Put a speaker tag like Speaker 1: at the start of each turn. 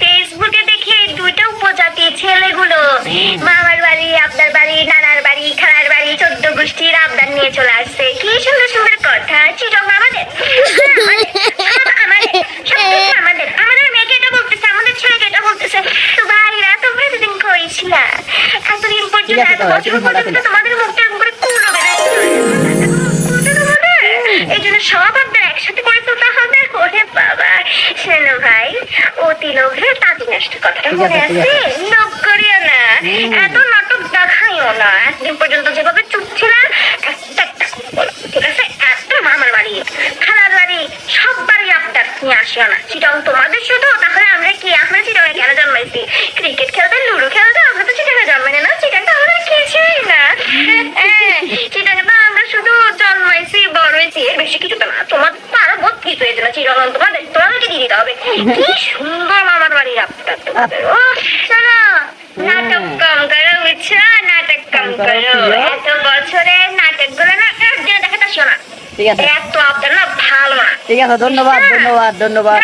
Speaker 1: ফেসবুকে দেখি দুইটা উপজাতি ছেলেগুলো। মামার বাড়ি, আপনার বাড়ি, নানার বাড়ি, খালার বাড়ি, চোদ্দ গোষ্ঠীর আবদার নিয়ে চলে আসছে। কি সুন্দর সুন্দর কথা, চিটং আমাদের। আমাদের আমাদের। আমাদের ছেলেকে এটা বলতেছে। তো ভাইরা, তোমরা এই জন্য সব আপনার একসাথে করে শোনো ভাই অতি লোভে তাঁতি নষ্ট কথাটা মনে
Speaker 2: আছে, ঠিক
Speaker 1: আছে।
Speaker 2: আছে।
Speaker 1: লোভ করিও না। এত নাটক দেখাইও না। একদিন পর্যন্ত যেভাবে চুপ ছিলাম একটা একটা বলো, ঠিক আছে? এত মামার বাড়ি খালার বাড়ি সব বাড়ি আপনার নিয়ে আসিও না। চিটং তোমাদের শুধু তাহলে আমরা কি? আমরা চিটংয়ে কেন জন্মাইছি? ক্রিকেট খেলতে লুডো খেলতে আমরা তো চিটংয়ে জন্মাই না চিটং তো আমরা কিছুই না। চিটংয়ে তো আমরা শুধু জন্মাইছি বড় হয়েছি। এর বেশি কিছু তো না। তোমার তো আরও বহুত কিছু হয়েছে না তোমাদের দিতে হবে। কি সুন্দর মামার বাড়ি ও নাটক কম করো বুঝছ? নাটক কম করো এত বছরে নাটকগুলো না একদিনে শোনা।
Speaker 2: ঠিক আছে।
Speaker 1: এত আপনার না ভালো না।
Speaker 2: ঠিক আছে ধন্যবাদ ধন্যবাদ ধন্যবাদ।